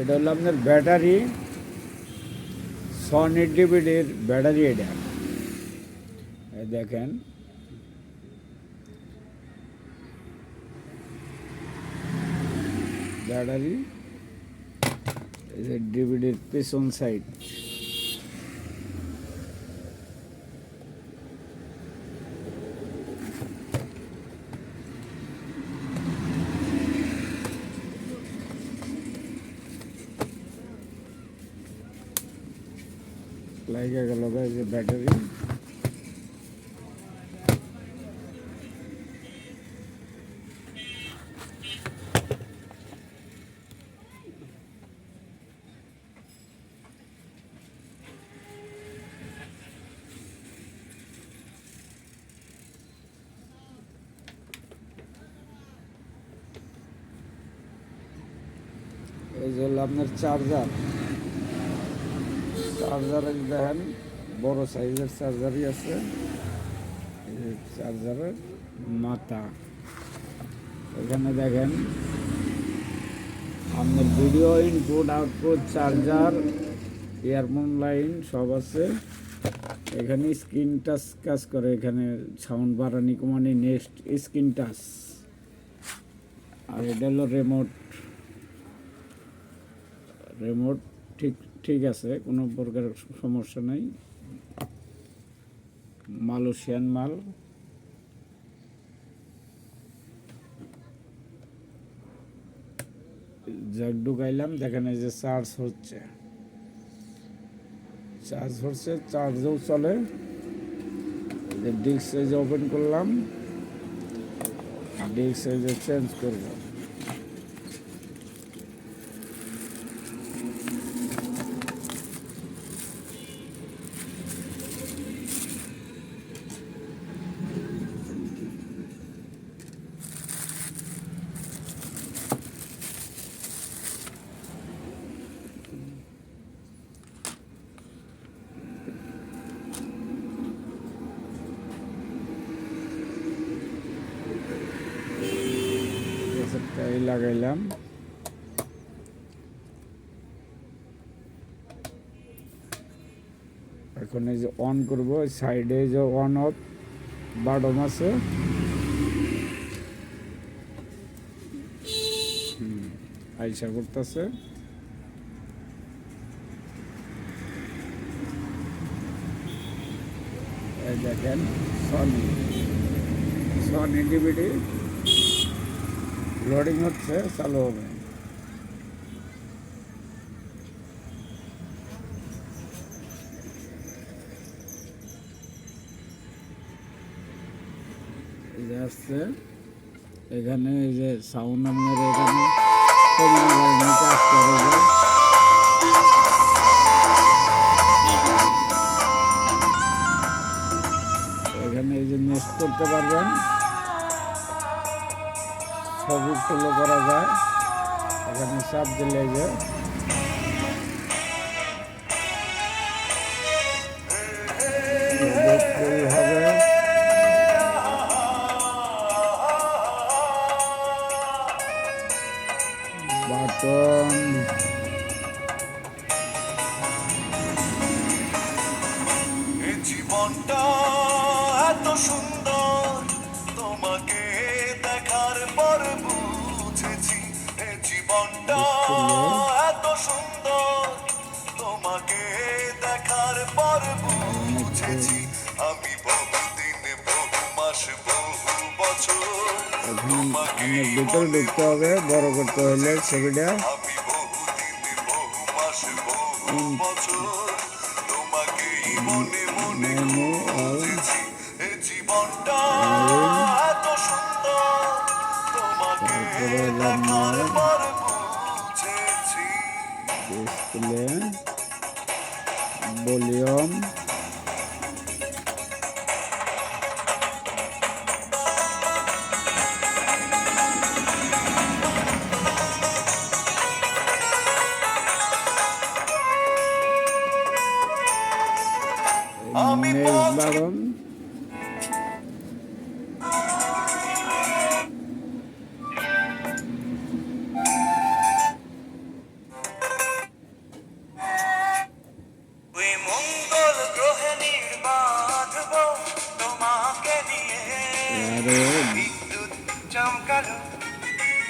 এটা হলো আপনার ব্যাটারি সনি ডিভিডির ব্যাটারি এটা। দেখেন। ব্যাটারি ডিবিডির পেছন সাইড লাইগা গেল এই যে ব্যাটারি এই যে হলো আপনার চার্জার চার্জার দেখেন, বড় সাইজের চার্জারই আছে। চার্জারের মাথা। এখানে দেখেন আপনার video input output charger earphone line সব আছে। এখানে স্ক্রিন টাচ কাজ করে, এখানে সাউন্ড বাড়ানি কমানি নেক্সট স্ক্রিন টাচ আর এটা হলো রিমোট রিমোট ঠিক ঠিক আছে, কোনো প্রকার সমস্যা নাই। মালয়েশিয়ান মাল। জ্যাক ঢুকাইলাম, দেখেন এই যে চার্জ হচ্ছে। চার্জ হচ্ছে, চার্জও চলে। ডিস্ক যে ওপেন করলাম, ডিস্ক এই চেঞ্জ করলাম। এই লাগাইলাম। এখন এই যে অন করব সাইডে যে অন অফ বাটন আছে। আইসা করতেছে দেখেন সনি সনি ডিভিডি লোডিং হচ্ছে, চালু হবে। আসছে, এখানে এই যে সাউন্ড আপনার এখানে এখানে এই যে নেক্সট করতে পারবেন। ছবি তুলো করা যায়। এখানে চাপ দিলে যে। জীবনটা এত সুন্দর। এখন আপনার ভিতরে ঢুকতে হবে বড় করতে হলে ছবিটা আমি বারণ তোমাকে নিয়ে। বিদ্যুৎ চমকালো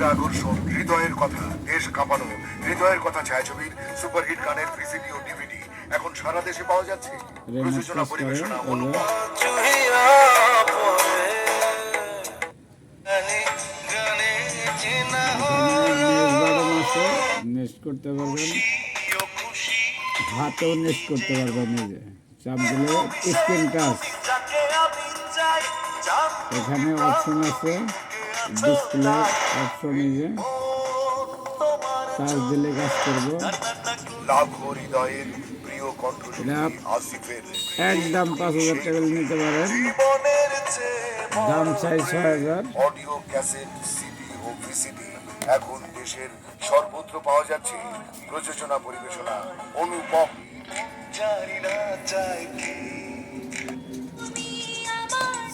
সেরা আকর্ষণ হৃদয়ের কথা দেশ কাঁপানো হৃদয়ের কথা ছায়াছবির সুপারহিট গানের ভিসিডি ও ডিভিডি এখন সারা দেশে পাওয়া যাচ্ছে। প্রযোজনা পরিবেশনা অনুপম। নেক্সট করতে পারবেন। হাতেও নেক্সট করতে পারবেন চাপ দিলে স্ক্রিন টাচ এখানে অপশন আছে। ডিসপ্লে অপশন যে চার্জ দিলে কাজ করব। লাভ হৃদয়ের প্রিয় কণ্ঠশিল্পী এটা আসিফের একদম পাঁচ হাজার টাকা নিতে পারেন। দাম চাই ছয় হাজার। অডিও ক্যাসেট সিডি ও ভিসিডি। এখন দেশের সর্বত্র পাওয়া যাচ্ছে প্রযোজনা পরিবেশনা। অনুপম। জানি না চাই কি।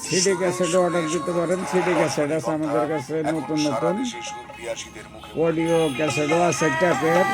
সিডি ক্যাসেট অর্ডার দিতে পারেন সিডি ক্যাসেট আছে আমাদের কাছে নতুন নতুন। অডিও ক্যাসেটও আছে ট্যাপের